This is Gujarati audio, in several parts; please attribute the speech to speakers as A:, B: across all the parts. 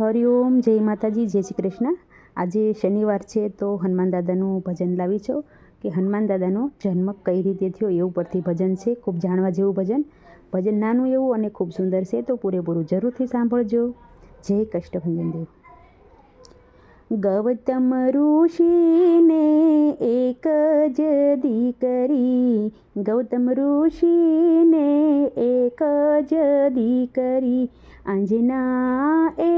A: હરિઓમ જય માતાજી, જય શ્રી કૃષ્ણ. આજે શનિવાર છે તો હનુમાન દાદાનું ભજન લાવી છો કે હનુમાન દાદાનો જન્મ કઈ રીતે થયો એવું પરથી ભજન છે, ખૂબ જાણવા જેવું ભજન. ભજન નાનું એવું અને ખૂબ સુંદર છે તો પૂરેપૂરું જરૂરથી સાંભળજો. જય કષ્ટભંજન દેવ. ગૌતમ ઋષિને એક જ દીકરી, ગૌતમ ઋષિને એક જ દીકરી, આંજના એના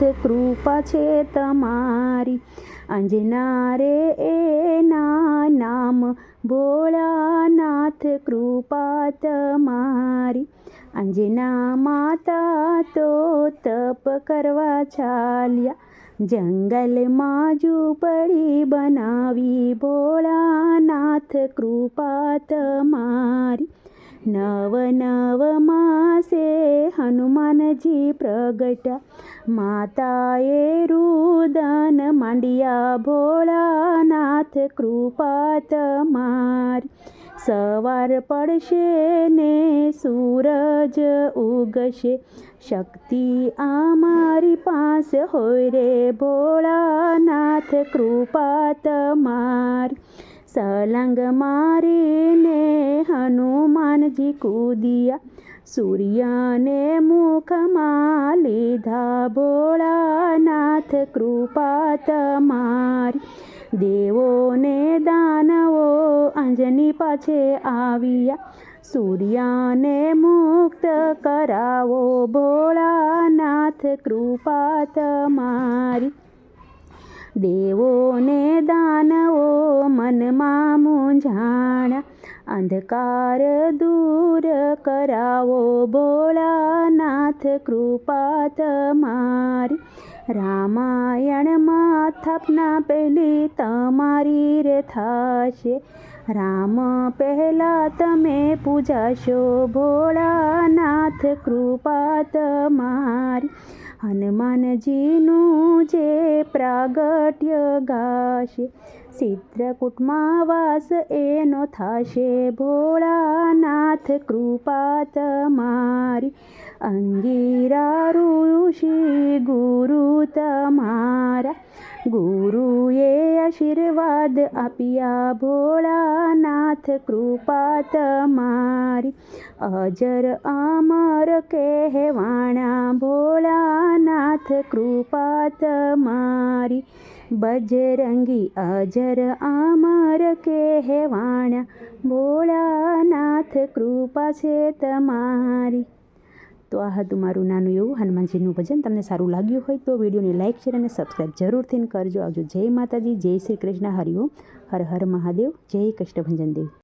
A: ભોળાનાથ કૃપા છે તમારી. અંજના રે એના નામ ભોળાનાથ કૃપા તમારી. અંજના માતા તો તપ કરવા ચાલ્યા. જંગલમાં ઝૂંપડી બનાવી ભોળાનાથ કૃપા તમારી. નવ નવ હનુમાનજી પ્રગટ્યા માતાએ રુદન માંડિયા ભોળાનાથ કૃપા તમારી સવાર પડશે ને સૂરજ ઉગશે, શક્તિ અમારી પાસે હોય રે ભોળાનાથ કૃપા તમારી સલંગ મારીને હનુમાનજી કૂદિયા સૂર્યને મુખમાં લીધા ભોળાનાથ કૃપા તમારી. દેવોને દાનવો અંજની પાછે આવ્યા. સૂર્યને મુક્ત કરાવો ભોળાનાથ કૃપા તમારી. દેવોને દાનવો મનમાં મૂંઝાણા અંધકાર દૂર કરાવો ભોળાનાથ કૃપા તમારી રામાયણમાં સ્થાપના પહેલી તમારી રે થશે. રામ પહેલાં તમે પૂજાશો, ભોળાનાથ કૃપા તમારી હનુમાનજીનું જે પ્રાગટ્ય ગાશે ચિત્રકૂટમાં વાસ એનો થશે ભોળાનાથ કૃપા તમારી અંગીરા ઋષિ ગુરુ તમારા ગુરુએ આશીર્વાદ આપ્યા ભોળાનાથ કૃપા તમારી અજર અમર કહેવાણા ભોળાનાથ કૃપા તમારી બજરંગી અજર અમાર કહેવાણા ભોળાનાથ કૃપા છે તમારી તો આ હતું મારું નાનું એવું હનુમાનજીનું ભજન. તમને સારું લાગ્યું હોય તો વિડીયોને લાઇક શેર અને સબસ્ક્રાઈબ જરૂરથી કરજો. આવજો. જય માતાજી, જય શ્રી કૃષ્ણ. હરિઓમ હર હર મહાદેવ. જય કષ્ટભંજન દેવ.